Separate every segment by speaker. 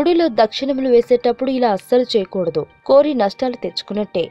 Speaker 1: గుడిలో దక్షిణములు వేసేటప్పుడు ఇలా అస్సలు చేయకూడదు. కోరి నష్టాలు తెచ్చుకున్నట్టే.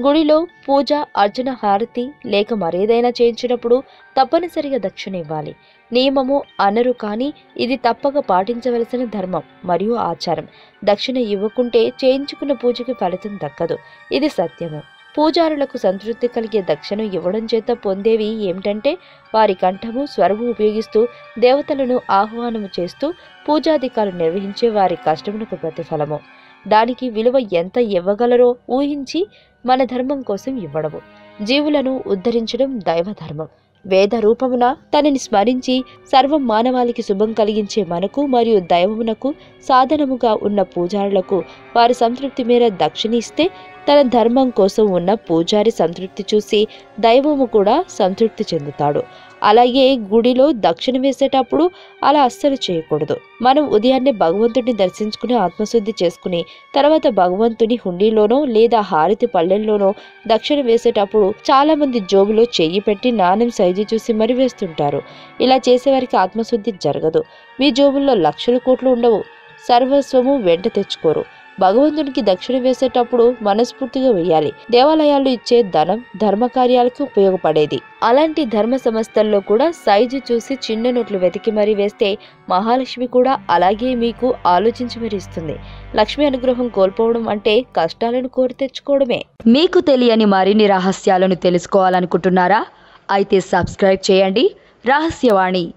Speaker 1: గుడిలో పూజ అర్జున హారతి లేక మరేదైనా చేయించినప్పుడు తప్పనిసరిగా దక్షిణ ఇవ్వాలి. నియమము అనరు కానీ ఇది తప్పక పాటించవలసిన ధర్మం మరియు ఆచారం. దక్షిణ ఇవ్వకుంటే చేయించుకున్న పూజకి ఫలితం దక్కదు. ఇది సత్యము. పూజారులకు సంతృప్తి కలిగే దక్షిణ ఇవ్వడం చేత పొందేవి ఏమిటంటే వారి కంఠము స్వరము ఉపయోగిస్తూ దేవతలను ఆహ్వానము చేస్తూ పూజాధికారులు నిర్వహించే వారి కష్టమునకు ప్రతిఫలము. దానికి విలువ ఎంత ఇవ్వగలరో ఊహించి మన ధర్మం కోసం ఇవ్వడము. జీవులను ఉద్ధరించడం దైవ ధర్మం వేద రూపమున తనని స్మరించి సర్వం మానవాళికి శుభం కలిగించే మనకు మరియు దైవమునకు సాధనముగా ఉన్న పూజారులకు వారి సంతృప్తి మేర దక్షిణ ఇస్తే తన ధర్మం కోసం ఉన్న పూజారి సంతృప్తి చూసి దైవము కూడా సంతృప్తి చెందుతాడు. అలాగే గుడిలో దక్షిణ వేసేటప్పుడు అలా అస్సలు చేయకూడదు. మనం ఉదయాన్నే భగవంతుడిని దర్శించుకుని ఆత్మశుద్ధి చేసుకుని తర్వాత భగవంతుని హుండీలోనో లేదా హారతి పళ్ళెల్లోనో దక్షిణ వేసేటప్పుడు చాలా మంది జోబులో చెయ్యి పెట్టి నాణ్యం సైజు చూసి మరి వేస్తుంటారు ఇలా చేసేవారికి ఆత్మశుద్ధి జరగదు. మీ జోబుల్లో లక్షల కోట్లు ఉండవు. సర్వస్వము వెంట తెచ్చుకోరు. భగవంతునికి దక్షిణ వేసేటప్పుడు మనస్ఫూర్తిగా వేయాలి. దేవాలయాలు ఇచ్చే ధనం ధర్మ కార్యాలకు ఉపయోగపడేది. అలాంటి ధర్మ సంస్థల్లో కూడా సైజు చూసి చిన్న నోట్లు వెతికి మరీ వేస్తే మహాలక్ష్మి కూడా అలాగే మీకు ఆలోచించి మరీ ఇస్తుంది. లక్ష్మి అనుగ్రహం కోల్పోవడం అంటే కష్టాలను కోరి తెచ్చుకోవడమే.
Speaker 2: మీకు తెలియని మరిన్ని రహస్యాలను తెలుసుకోవాలనుకుంటున్నారా? అయితే సబ్స్క్రైబ్ చేయండి. రహస్యవాణి.